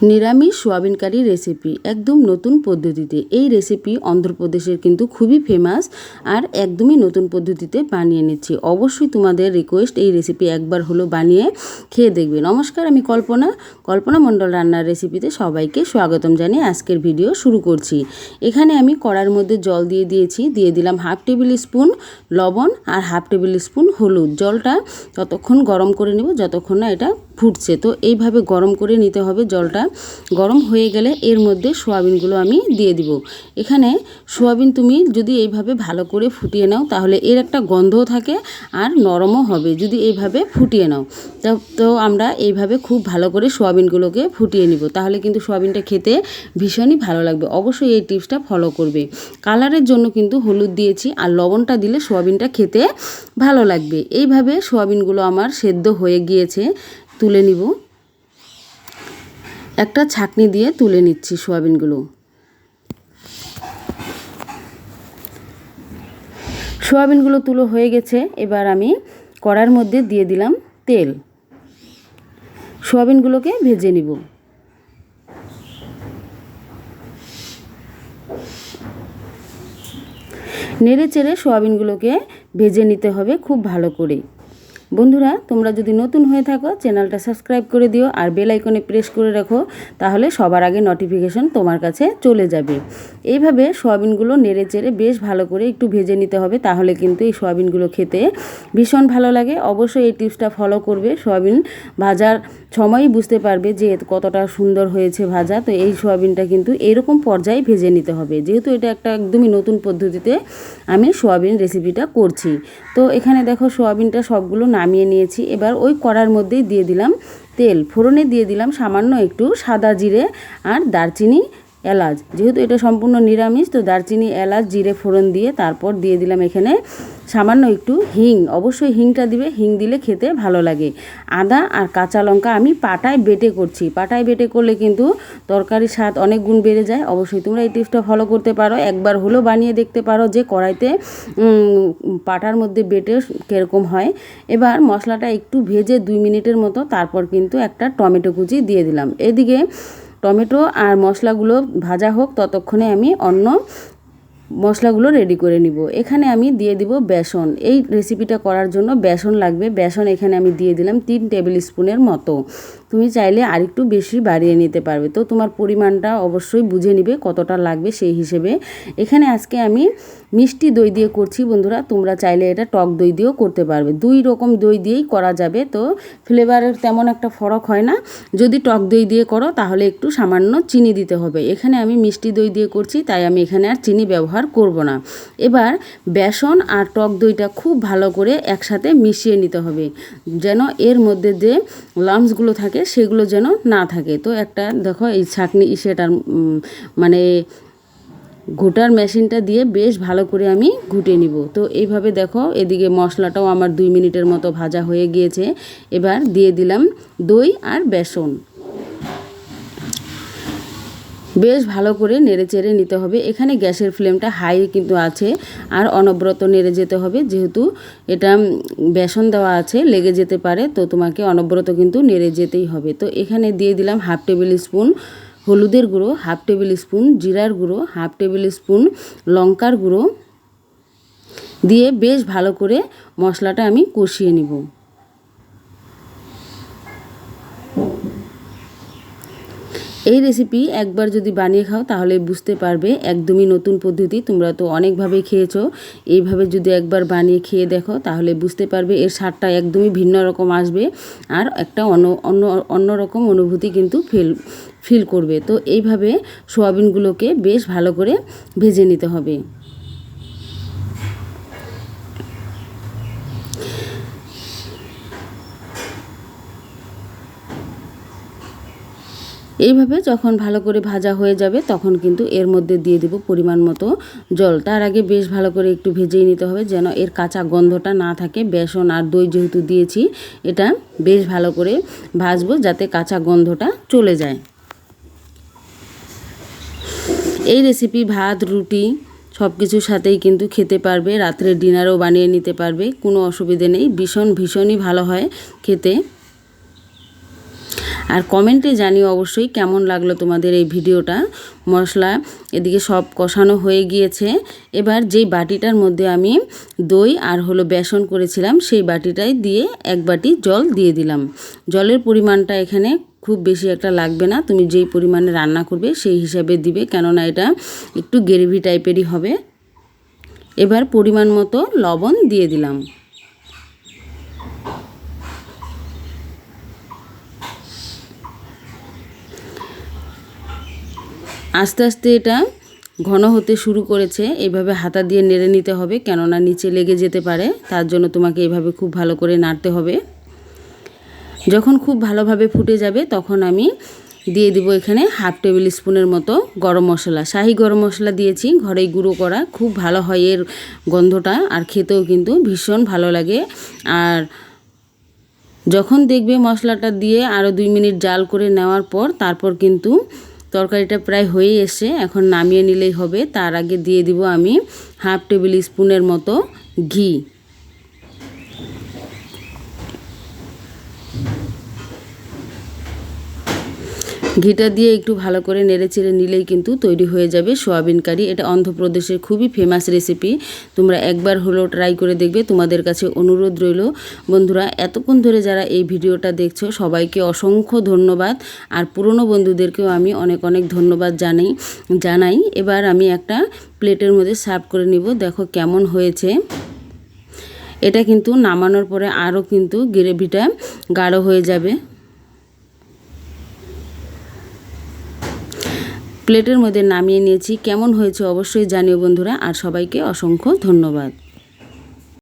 নিরামিষ সোয়াবিন কারি রেসিপি, একদম নতুন পদ্ধতিতে। এই রেসিপি অন্ধ্রপ্রদেশের কিন্তু খুবই ফেমাস আর একদমই নতুন পদ্ধতিতে বানিয়ে নিচ্ছি। অবশ্যই তোমাদের রিকোয়েস্ট এই রেসিপি একবার হলো বানিয়ে খেয়ে দেখবে। নমস্কার, আমি কল্পনা। কল্পনা মণ্ডল রান্নার রেসিপিতে সবাইকে স্বাগতম জানিয়ে আজকের ভিডিও শুরু করছি। এখানে আমি কড়ার মধ্যে জল দিয়ে দিয়েছি। দিয়ে দিলাম হাফ টেবিল স্পুন লবণ আর হাফ টেবিল স্পুন হলুদ। জলটা ততক্ষণ গরম করে নেব, যতক্ষণ না এটা ফুটছে। তো এইভাবে গরম করে নিতে হবে জলটা। গরম হয়ে গেলে এর মধ্যে সোয়াবিনগুলো আমি দিয়ে দিব। এখানে সোয়াবিন তুমি যদি এইভাবে ভালো করে ফুটিয়ে নাও, তাহলে এর একটা গন্ধও থাকে আর নরমও হবে যদি এইভাবে ফুটিয়ে নাও। তো আমরা এইভাবে খুব ভালো করে সোয়াবিনগুলোকে ফুটিয়ে নিব। তাহলে কিন্তু সোয়াবিনটা খেতে ভীষণই ভালো লাগবে। অবশ্যই এই টিপসটা ফলো করবে। কালারের জন্য কিন্তু হলুদ দিয়েছি আর লবণটা দিলে সোয়াবিনটা খেতে ভালো লাগবে। এইভাবে সোয়াবিনগুলো আমার সেদ্ধ হয়ে গিয়েছে। তুলে নিব। একটা ছাকনি দিয়ে তুলে নিচ্ছি সোয়াবিনগুলো। সোয়াবিনগুলো তুলো হয়ে গেছে, এবার আমি কড়ার মধ্যে দিয়ে দিলাম তেল। সোয়াবিনগুলোকে ভেজে নিব। নেড়ে চেড়ে সোয়াবিনগুলোকে ভেজে নিতে হবে খুব ভালো করে। বন্ধুরা, তোমরা যদি নতুন হয়ে থাকো, চ্যানেলটা সাবস্ক্রাইব করে দিও আর বেল আইকনে প্রেস করে রাখো, তাহলে সবার আগে নোটিফিকেশন তোমার কাছে চলে যাবে। এইভাবে সোয়াবিনগুলো নেড়ে চেড়ে বেশ ভালো করে একটু ভেজে নিতে হবে, তাহলে কিন্তু এই সোয়াবিনগুলো খেতে ভীষণ ভালো লাগে। অবশ্যই এই টিপসটা ফলো করবে, সোয়াবিন ভাজার সময়ই বুঝতে পারবে যে কতটা সুন্দর হয়েছে ভাজা। তো এই সোয়াবিনটা কিন্তু এরকম পর্যায়ে ভেজে নিতে হবে। যেহেতু এটা একটা একদমই নতুন পদ্ধতিতে আমি সোয়াবিন রেসিপিটা করছি। তো এখানে দেখো, সোয়াবিনটা সবগুলো নামিয়ে নিয়েছি। এবার ওই কড়ার মধ্যেই দিয়ে দিলাম তেল। ফোড়নে দিয়ে দিলাম সামান্য একটু সাদা জিরে আর দারচিনি এলাচ। যেহেতু এটা সম্পূর্ণ নিরামিষ, তো দারচিনি, এলাচ, জিরে, ফোড়ন দিয়ে তারপর দিয়ে দিলাম এখানে সামান্য একটু হিং। অবশ্যই হিংটা দিবে, হিং দিলে খেতে ভালো লাগে। আদা আর কাঁচা লঙ্কা আমি পাটায় বেটে করছি। পাটায় বেটে করলে কিন্তু তরকারির স্বাদ অনেক গুণ বেড়ে যায়। অবশ্যই তোমরা এই টিপসটা ফলো করতে পারো। একবার হলেও বানিয়ে দেখতে পারো যে কড়াইতে পাটার মধ্যে বেটে কীরকম হয়। এবার মশলাটা একটু ভেজে দুই মিনিটের মতো তারপর কিন্তু একটা টমেটো কুচি দিয়ে দিলাম। এদিকে টমেটো আর মশলাগুলো ভাজা হোক, ততক্ষণে আমি অন্য মশলাগুলো রেডি করে নিব। এখানে আমি দিয়ে দিব বেসন। এই রেসিপিটা করার জন্য বেসন লাগবে। বেসন এখানে আমি দিয়ে দিলাম তিন টেবিল স্পুনের মতো। তুমি চাইলে আরেকটু বেশি বাড়িয়ে নিতে পারবে। তো তোমার পরিমাণটা অবশ্যই বুঝে নিবে, কতটা লাগবে সেই হিসেবে। এখানে আজকে আমি মিষ্টি দই দিয়ে করছি বন্ধুরা, তোমরা চাইলে এটা টক দই দিয়েও করতে পারবে। দুই রকম দই দিয়েই করা যাবে, তো ফ্লেভারের তেমন একটা ফরক হয় না। যদি টক দই দিয়ে করো, তাহলে একটু সামান্য চিনি দিতে হবে। এখানে আমি মিষ্টি দই দিয়ে করছি, তাই আমি এখানে আর চিনি ব্যবহার করব না। এবার বেসন আর টক দইটা খুব ভালো করে একসাথে মিশিয়ে নিতে হবে, যেন এর মধ্যে যে লামসগুলো থাকে সেগুলো যেন না থাকে। তো একটা দেখো, এই ছাকনি সেটার মানে ঘুটার মেশিনটা দিয়ে বেশ ভালো করে আমি ঘুটে নিব। তো এইভাবে দেখো, এদিকে মশলাটাও আমার দুই মিনিটের মতো ভাজা হয়ে গিয়েছে। এবার দিয়ে দিলাম দই আর বেসন। বেশ ভালো করে নেড়ে চেড়ে নিতে হবে। এখানে গ্যাসের ফ্লেমটা হাই কিন্তু আছে, আর অনবরত নেড়ে যেতে হবে। যেহেতু এটা বেসন দেওয়া আছে, লেগে যেতে পারে, তো তোমাকে অনবরত কিন্তু নেড়ে যেতেই হবে। তো এখানে দিয়ে দিলাম হাফ টেবিল স্পুন হলুদের গুঁড়ো, হাফ টেবিল স্পুন জিরার গুঁড়ো, হাফ টেবিল স্পুন লঙ্কার গুঁড়ো। দিয়ে বেশ ভালো করে মশলাটা আমি কষিয়ে নিব। এই রেসিপি একবার যদি বানিয়ে খাও, তাহলে বুঝতে পারবে একদমই নতুন পদ্ধতি। তোমরা তো অনেকভাবে খেয়েছো। এইভাবে যদি একবার বানিয়ে খেয়ে দেখো, তাহলে বুঝতে পারবে এর স্বাদটা একদমই ভিন্ন রকম আসবে আর একটা অন্য অন্য অন্যরকম অনুভূতি কিন্তু ফিল ফিল করবে। তো এইভাবে সোয়াবিনগুলোকে বেশ ভালো করে ভেজে নিতে হবে। এইভাবে যখন ভালো করে ভাজা হয়ে যাবে, তখন কিন্তু এর মধ্যে দিয়ে দেব পরিমাণ মতো জল। তার আগে বেশ ভালো করে একটু ভেজেই নিতে হবে যেন এর কাঁচা গন্ধটা না থাকে। বেসন আর দই যেহেতু দিয়েছি, এটা বেশ ভালো করে ভাজবো যাতে কাঁচা গন্ধটা চলে যায়। এই রেসিপি ভাত, রুটি সব কিছুর সাথেই কিন্তু খেতে পারবে রাত্রে ডিনারও বানিয়ে নিতে পারবে, কোনো অসুবিধে নেই। ভীষণ, ভীষণই ভালো হয় খেতে। আর কমেন্টে জানিও অবশ্যই কেমন লাগল তোমাদের এই ভিডিওটা। মশলা এদিকে সব কষানো হয়ে গিয়েছে। এবার যেই বাটিটার মধ্যে আমি দই আর হলো বেসন করেছিলাম, সেই বাটিটাই দিয়ে এক বাটি জল দিয়ে দিলাম। জলের পরিমাণটা এখানে খুব বেশি একটা লাগবে না। তুমি যেই পরিমাণে রান্না করবে সেই হিসাবে দিবে, কেননা এটা একটু গ্রেভি টাইপেরই হবে। এবার পরিমাণ মতো লবণ দিয়ে দিলাম। আস্তে আস্তে এটা ঘন হতে শুরু করেছে। এইভাবে হাতা দিয়ে নেড়ে নিতে হবে, কেননা নিচে লেগে যেতে পারে। তার জন্য তোমাকে এভাবে খুব ভালো করে নাড়তে হবে। যখন খুব ভালোভাবে ফুটে যাবে, তখন আমি দিয়ে দিব এখানে হাফ টেবিল স্পুনের মতো গরম মশলা। শাহি গরম মশলা দিয়েছি, ঘরেই গুঁড়ো করা। খুব ভালো হয় এর গন্ধটা, আর খেতেও কিন্তু ভীষণ ভালো লাগে। আর যখন দেখবে মশলাটা দিয়ে আরও দুই মিনিট জাল করে নেওয়ার পর, তারপর কিন্তু তরকারিটা প্রায় হয়ে এসে এখন নামিয়ে নিলেই হবে। তার আগে দিয়ে দিব আমি হাফ টেবিল স্পুনের মতো ঘি। ঘিটা দিয়ে একটু ভালো করে নেড়ে চেড়ে নিলেই কিন্তু তৈরি হয়ে যাবে সোয়াবিন কারি। এটা অন্ধ্রপ্রদেশের খুবই ফেমাস রেসিপি তোমরা একবার হলো ট্রাই করে দেখবে। তোমাদের কাছে অনুরোধ রইল। বন্ধুরা, এতক্ষণ ধরে যারা এই ভিডিওটা দেখছ, সবাইকে অসংখ্য ধন্যবাদ। আর পুরনো বন্ধুদেরকেও আমি অনেক অনেক ধন্যবাদ জানাই জানাই। এবার আমি একটা প্লেটের মধ্যে সার্ভ করে নিব। দেখো কেমন হয়েছে। এটা কিন্তু নামানোর পরে আরও কিন্তু গ্রেভিটা গাঢ় হয়ে যাবে। প্লেটের মধ্যে নামিয়ে নিয়েছি। কেমন হয়েছে অবশ্যই জানিও বন্ধুরা। আর সবাইকে অসংখ্য ধন্যবাদ।